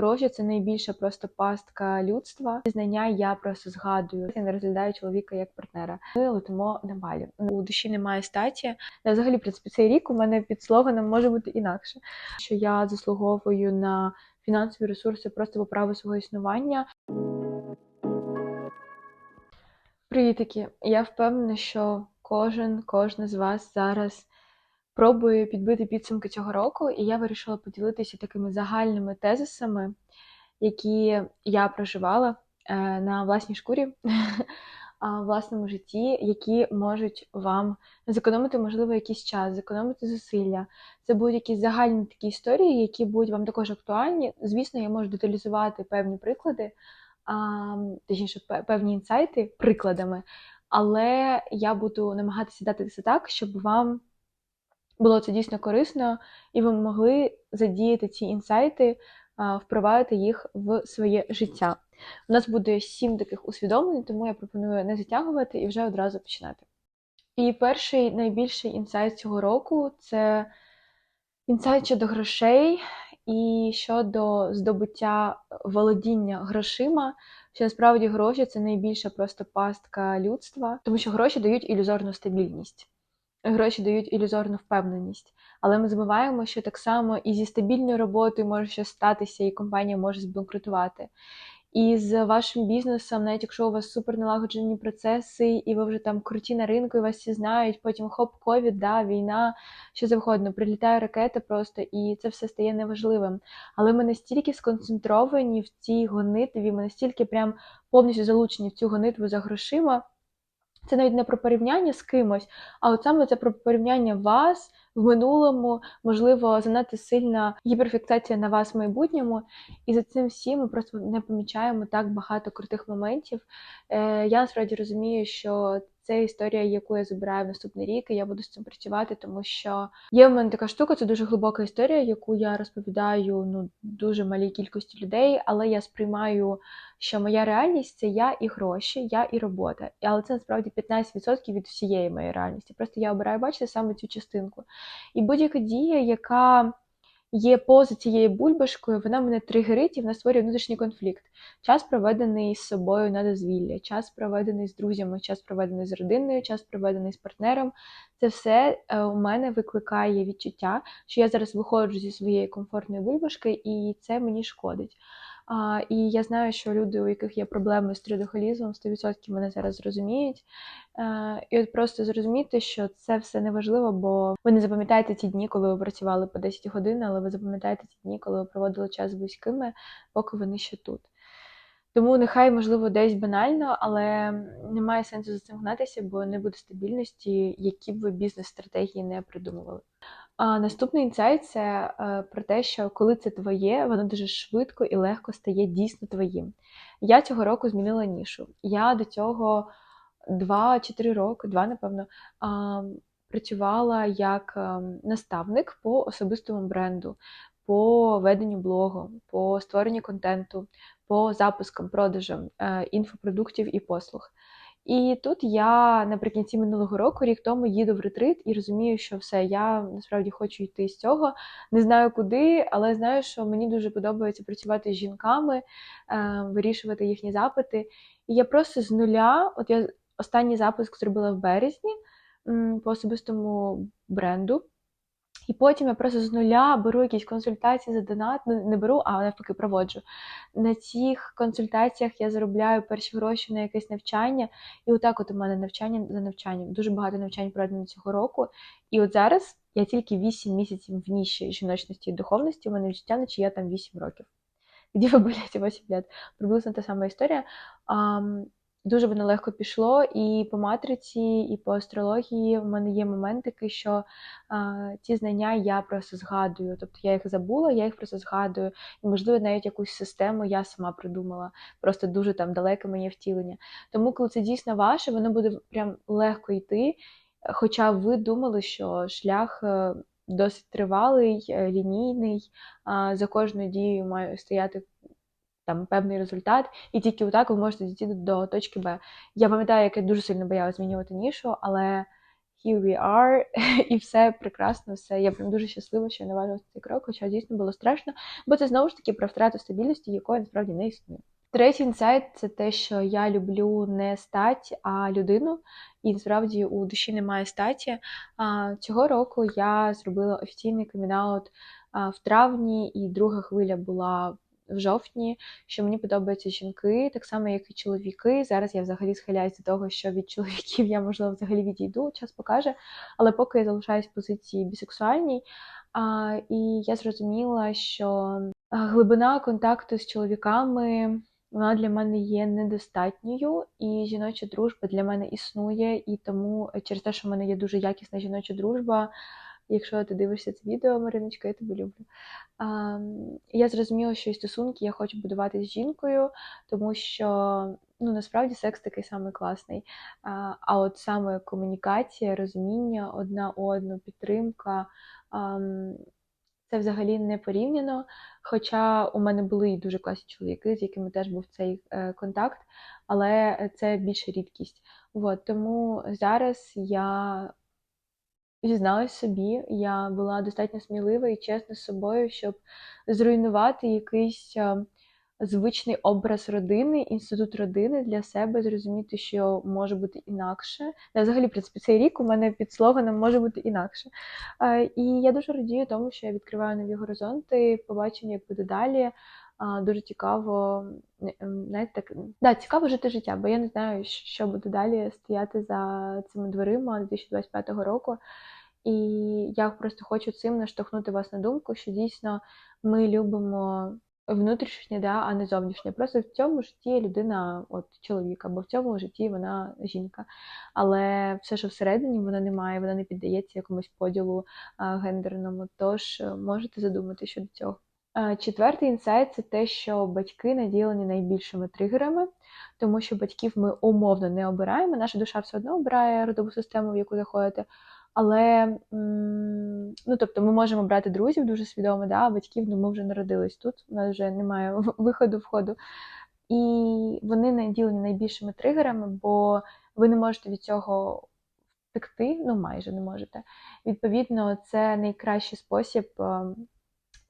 Гроші це найбільша просто пастка людства. Знання я просто згадую. Я не розглядаю чоловіка як партнера. Ми летимо на балі. У душі немає статі. Та Взагалі, в принципі, цей рік у мене під слоганом може бути інакше. Що я заслуговую на фінансові ресурси просто по праву свого існування. Привітики! Я впевнена, що кожен, кожна з вас зараз пробує підбити підсумки цього року, і я вирішила поділитися такими загальними тезисами, які я проживала е, на власній шкурі, в власному житті, які можуть вам зекономити, можливо, якийсь час, зекономити зусилля. Це будуть якісь загальні такі історії, які будуть вам також актуальні. Звісно, я можу деталізувати певні приклади, точніше, певні інсайти прикладами, але я буду намагатися дати це так, щоб вам було це дійсно корисно, і ви могли задіяти ці інсайти, впровадити їх в своє життя. У нас буде сім таких усвідомлень, тому я пропоную не затягувати і вже одразу починати. І перший найбільший інсайт цього року це інсайт щодо грошей і щодо здобуття володіння грошима. Що насправді гроші це найбільша просто пастка людства, тому що гроші дають ілюзорну стабільність гроші дають ілюзорну впевненість. Але ми забуваємо, що так само і зі стабільною роботою може щось статися, і компанія може збанкрутувати. І з вашим бізнесом, навіть якщо у вас супер налагоджені процеси, і ви вже там круті на ринку, і вас всі знають, потім хоп, ковід, да, війна, що завгодно, прилітає ракета просто, і це все стає неважливим. Але ми настільки сконцентровані в цій гонитві, ми настільки прям повністю залучені в цю гонитву за грошима. Це навіть не про порівняння з кимось, а от саме це про порівняння вас в минулому, можливо, занадто сильна гіперфіксація на вас в майбутньому. І за цим всім ми просто не помічаємо так багато крутих моментів. Е, я насправді розумію, що це історія, яку я забираю в наступний рік, і я буду з цим працювати, тому що є в мене така штука, це дуже глибока історія, яку я розповідаю ну дуже малій кількості людей, але я сприймаю, що моя реальність це я і гроші, я і робота. Але це насправді 15% від всієї моєї реальності. Просто я обираю бачити саме цю частинку. І будь-яка дія, яка є поза цією бульбашкою, вона мене тригерить і вона створює внутрішній конфлікт. Час проведений з собою на дозвілля, час проведений з друзями, час проведений з родиною, час проведений з партнером. Це все е, у мене викликає відчуття, що я зараз виходжу зі своєї комфортної бульбашки, і це мені шкодить. А, І я знаю, що люди, у яких є проблеми з трудоголізмом, 100% мене зараз зрозуміють. Е, І от просто зрозуміти, що це все не важливо, бо ви не запам'ятаєте ті дні, коли ви працювали по 10 годин, але ви запам'ятаєте ті дні, коли ви проводили час з близькими, поки вони ще тут. Тому нехай, можливо, десь банально, але немає сенсу за цим гнатися, бо не буде стабільності, які б ви бізнес-стратегії не придумували. А наступний інсайт це е, про те, що коли це твоє, воно дуже швидко і легко стає дійсно твоїм. Я цього року змінила нішу. Я до цього два чи три роки, два, напевно, працювала як е, наставник по особистому бренду, по веденню блогу, по створенню контенту, по запускам, продажам е, інфопродуктів і послуг. І тут я наприкінці минулого року, рік тому, їду в ретрит і розумію, що все, я насправді хочу йти з цього. Не знаю куди, але знаю, що мені дуже подобається працювати з жінками, е, вирішувати їхні запити. І я просто з нуля, от я останній запуск зробила в березні по особистому бренду. І потім я просто з нуля беру якісь консультації за донат, ну не беру, а навпаки проводжу. На цих консультаціях я заробляю перші гроші на якесь навчання. І отак от у мене навчання за навчанням. Дуже багато навчань проведено цього року. І от зараз я тільки 8 місяців в ніші жіночності і духовності, у мене відчуття, наче я там 8 років. Где ви були ці 8 лет? Приблизно та сама історія. Дуже воно легко пішло, і по матриці, і по астрології в мене є моментики, що а, ці знання я просто згадую. Тобто я їх забула, я їх просто згадую. І, можливо, навіть якусь систему я сама придумала, просто дуже там далеке моє втілення. Тому, коли це дійсно ваше, воно буде прям легко йти. Хоча ви думали, що шлях е, досить тривалий, е, лінійний, за кожною дією має стояти там певний результат, і тільки отак ви можете дійти до точки Б. Я пам'ятаю, як я дуже сильно боялася змінювати нішу, але here we are, і все прекрасно, все. Я прям дуже щаслива, що я наважилася цей крок, хоча дійсно було страшно, бо це знову ж таки про втрату стабільності, якої насправді не існує. Третій інсайт це те, що я люблю не стать, а людину. І насправді у душі немає статі. Цього року я зробила офіційний камінаут в травні, і друга хвиля була в жовтні, що мені подобаються жінки, так само, як і чоловіки. Зараз я взагалі схиляюся до того, що від чоловіків я, можливо, взагалі відійду, час покаже. Але поки я залишаюсь в позиції бісексуальній, а, і я зрозуміла, що глибина контакту з чоловіками. Вона для мене є недостатньою, і жіноча дружба для мене існує, і тому через те, що в мене є дуже якісна жіноча дружба, Якщо ти дивишся це відео, Мариночка, я тебе люблю. А, Я зрозуміла, що і стосунки я хочу будувати з жінкою, тому що ну, насправді секс такий самий класний. А, а от саме комунікація, розуміння одна одну, підтримка. А, це взагалі не порівняно. Хоча у мене були і дуже класні чоловіки, з якими теж був цей е, контакт, але це більше рідкість. От, тому зараз я зізналась собі, я була достатньо смілива і чесна з собою, щоб зруйнувати якийсь звичний образ родини, інститут родини для себе, зрозуміти, що може бути інакше. Не, взагалі, в принципі, цей рік у мене під слоганом може бути інакше. І я дуже радію тому, що я відкриваю нові горизонти, побачимо, як буде далі. Дуже цікаво, ем, знаєте, так да, цікаво жити життя, бо я не знаю, що буде далі стояти за цими дверима 2025 року. І я просто хочу цим наштовхнути вас на думку, що дійсно ми любимо внутрішнє, да, а не зовнішнє. Просто в цьому житті людина от чоловік, або в цьому житті вона жінка. Але все, що всередині вона не має, вона не піддається якомусь поділу гендерному. Тож е, можете задумати щодо цього. Четвертий інсайт це те, що батьки наділені найбільшими тригерами, тому що батьків ми умовно не обираємо. Наша душа все одно обирає родову систему, в яку заходите. Але ну, тобто ми можемо брати друзів дуже свідомо, да, а батьків ну, ми вже народились тут, у нас вже немає виходу, входу. І вони наділені найбільшими тригерами, бо ви не можете від цього втекти, ну майже не можете. Відповідно, це найкращий спосіб ем,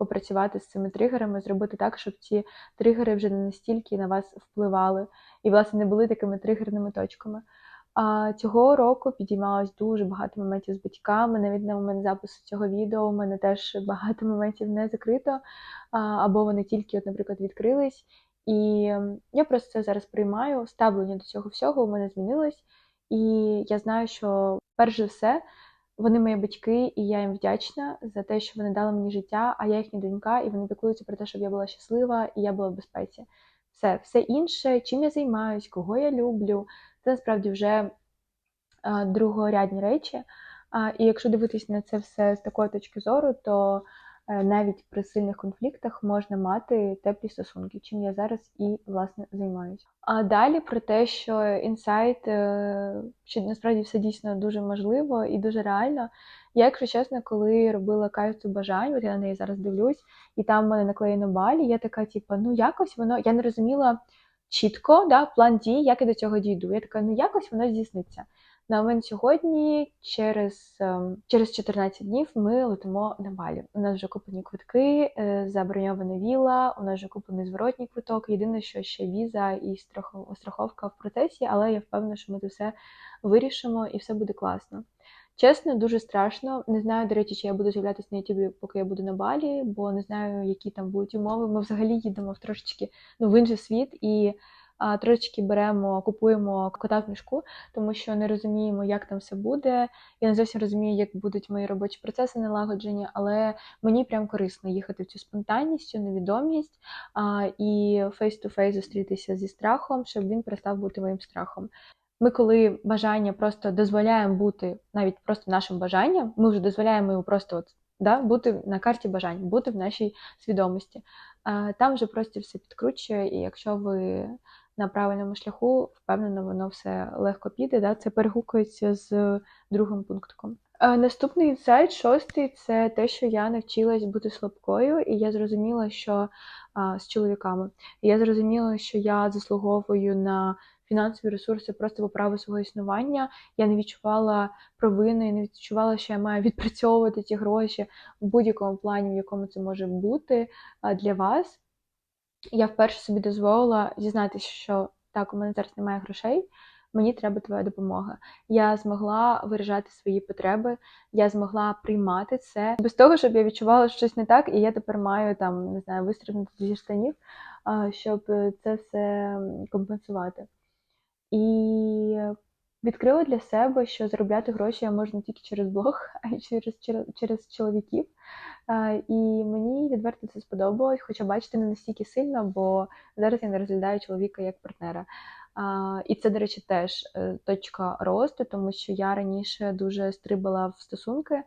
попрацювати з цими тригерами, зробити так, щоб ці тригери вже не настільки на вас впливали і, власне, не були такими тригерними точками. А цього року підіймалось дуже багато моментів з батьками. Навіть на момент запису цього відео у мене теж багато моментів не закрито, або вони тільки, от, наприклад, відкрились. І я просто це зараз приймаю. Ставлення до цього всього у мене змінилось. І я знаю, що перш за все вони мої батьки, і я їм вдячна за те, що вони дали мені життя, а я їхня донька, і вони піклуються про те, щоб я була щаслива і я була в безпеці. Все, все інше, чим я займаюсь, кого я люблю, це насправді вже другорядні речі. І якщо дивитись на це все з такої точки зору, то навіть при сильних конфліктах можна мати теплі стосунки, чим я зараз і власне займаюся. А далі про те, що інсайт, е, що насправді все дійсно дуже можливо і дуже реально. Я, якщо чесно, коли робила карту бажань, от я на неї зараз дивлюсь, і там в мене наклеєно балі, я така, типу, ну якось воно я не розуміла чітко да, план дій, як я до цього дійду. Я така, ну якось воно здійсниться. На момент сьогодні, через ем, через 14 днів, ми летимо на балі. У нас вже куплені квитки, е, заброньована віла, у нас вже куплений зворотній квиток. Єдине, що ще віза і страховка в процесі, але я впевнена, що ми це все вирішимо і все буде класно. Чесно, дуже страшно. Не знаю, до речі, чи я буду з'являтися на Ютубі, поки я буду на балі, бо не знаю, які там будуть умови. Ми взагалі їдемо в трошечки ну, в інший світ і трошечки беремо, купуємо кота в мішку, тому що не розуміємо, як там все буде. Я не зовсім розумію, як будуть мої робочі процеси налагоджені, але мені прям корисно їхати в цю спонтанність, цю невідомість і фейс-ту-фейс зустрітися зі страхом, щоб він перестав бути моїм страхом. Ми, коли бажання просто дозволяємо бути навіть просто нашим бажанням, ми вже дозволяємо йому просто от, да, бути на карті бажань, бути в нашій свідомості. Там вже просто все підкручує, і якщо ви на правильному шляху, впевнено, воно все легко піде. Да? Це перегукується з другим пунктиком. Наступний інсайт, шостий, це те, що я навчилась бути слабкою, і я зрозуміла, що а, з чоловіками. І я зрозуміла, що я заслуговую на фінансові ресурси просто по праву свого існування. Я не відчувала провини, не відчувала, що я маю відпрацьовувати ті гроші в будь-якому плані, в якому це може бути для вас. Я вперше собі дозволила дізнатися, що так, у мене зараз немає грошей, мені треба твоя допомога. Я змогла виражати свої потреби, я змогла приймати це без того, щоб я відчувала що щось не так, і я тепер маю там не знаю, вистрибнути зі штанів, щоб це все компенсувати. І відкрила для себе, що заробляти гроші я можу не тільки через блог, а й через, через, через чоловіків. І мені відверто це сподобалось, хоча бачите, не настільки сильно, бо зараз я не розглядаю чоловіка як партнера. І це, до речі, теж е, точка росту, тому що я раніше дуже стрибала в стосунки,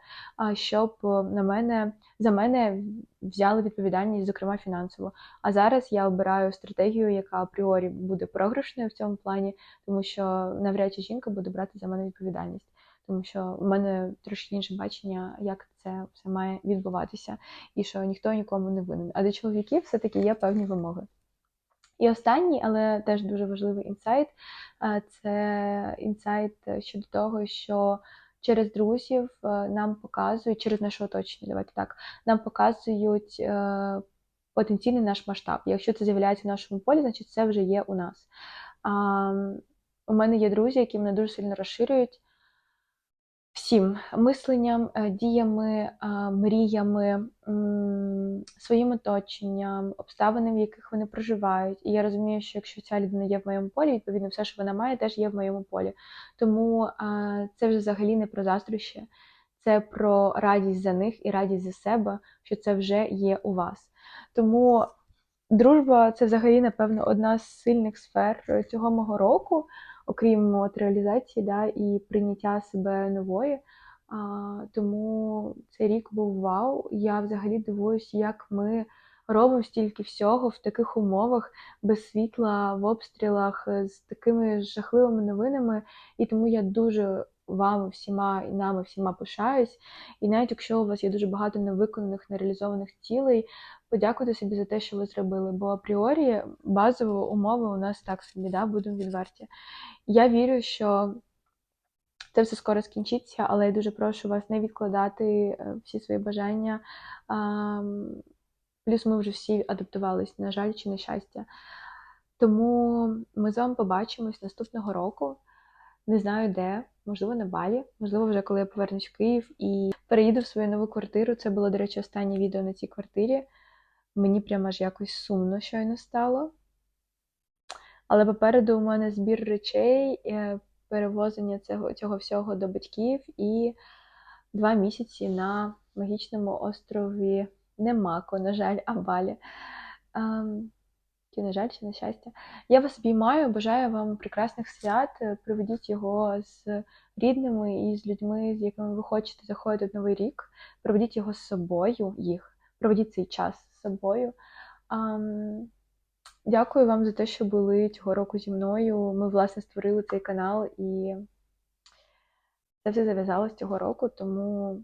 щоб е, на мене за мене взяли відповідальність, зокрема фінансово. А зараз я обираю стратегію, яка апріорі буде програшною в цьому плані, тому що навряд чи жінка буде брати за мене відповідальність. Тому що в мене трошки інше бачення, як це все має відбуватися, і що ніхто нікому не винен. А до чоловіків все-таки є певні вимоги. І останній, але теж дуже важливий інсайт е, це інсайт щодо того, що через друзів е, нам показують, через наше оточення, давайте так, нам показують е, потенційний наш масштаб. Якщо це з'являється в нашому полі, значить це вже є у нас. У мене є друзі, які мене дуже сильно розширюють всім мисленням, е, діями, е, мріями, своїм оточенням, обставинами, в яких вони проживають. І я розумію, що якщо ця людина є в моєму полі, відповідно, все, що вона має, теж є в моєму полі. Тому е, це вже взагалі не про заздрощі, це про радість за них і радість за себе, що це вже є у вас. Тому дружба це взагалі, напевно, одна з сильних сфер цього мого року окрім от реалізації да, і прийняття себе нової. А, Тому цей рік був вау. Я взагалі дивуюсь, як ми робимо стільки всього в таких умовах, без світла, в обстрілах, з такими жахливими новинами. І тому я дуже вами всіма і нами всіма пишаюсь. І навіть якщо у вас є дуже багато невиконаних, нереалізованих цілей, подякуйте собі за те, що ви зробили. Бо апріорі базові умови у нас так собі, да, будемо відверті. Я вірю, що це все скоро скінчиться, але я дуже прошу вас не відкладати е, всі свої бажання. Плюс ми вже всі адаптувались, на жаль, чи на щастя. Тому ми з вами побачимось наступного року. Не знаю де, можливо, на балі, можливо, вже коли я повернусь в Київ і переїду в свою нову квартиру. Це було, до речі, останнє відео на цій квартирі. Мені прямо аж якось сумно щойно стало. Але попереду у мене збір речей, е, перевозення цього цього всього до батьків і два місяці на магічному острові Немако, на жаль, а Балі. Ем, чи на жаль, чи на щастя. Я вас обіймаю, бажаю вам прекрасних свят. Проведіть його з рідними і з людьми, з якими ви хочете заходити в новий рік. Проведіть його з собою, їх, проведіть цей час з собою. Дякую вам за те, що були цього року зі мною. Ми, власне, створили цей канал і це все зав'язалось цього року, тому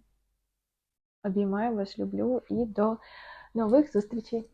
обіймаю вас, люблю і до нових зустрічей!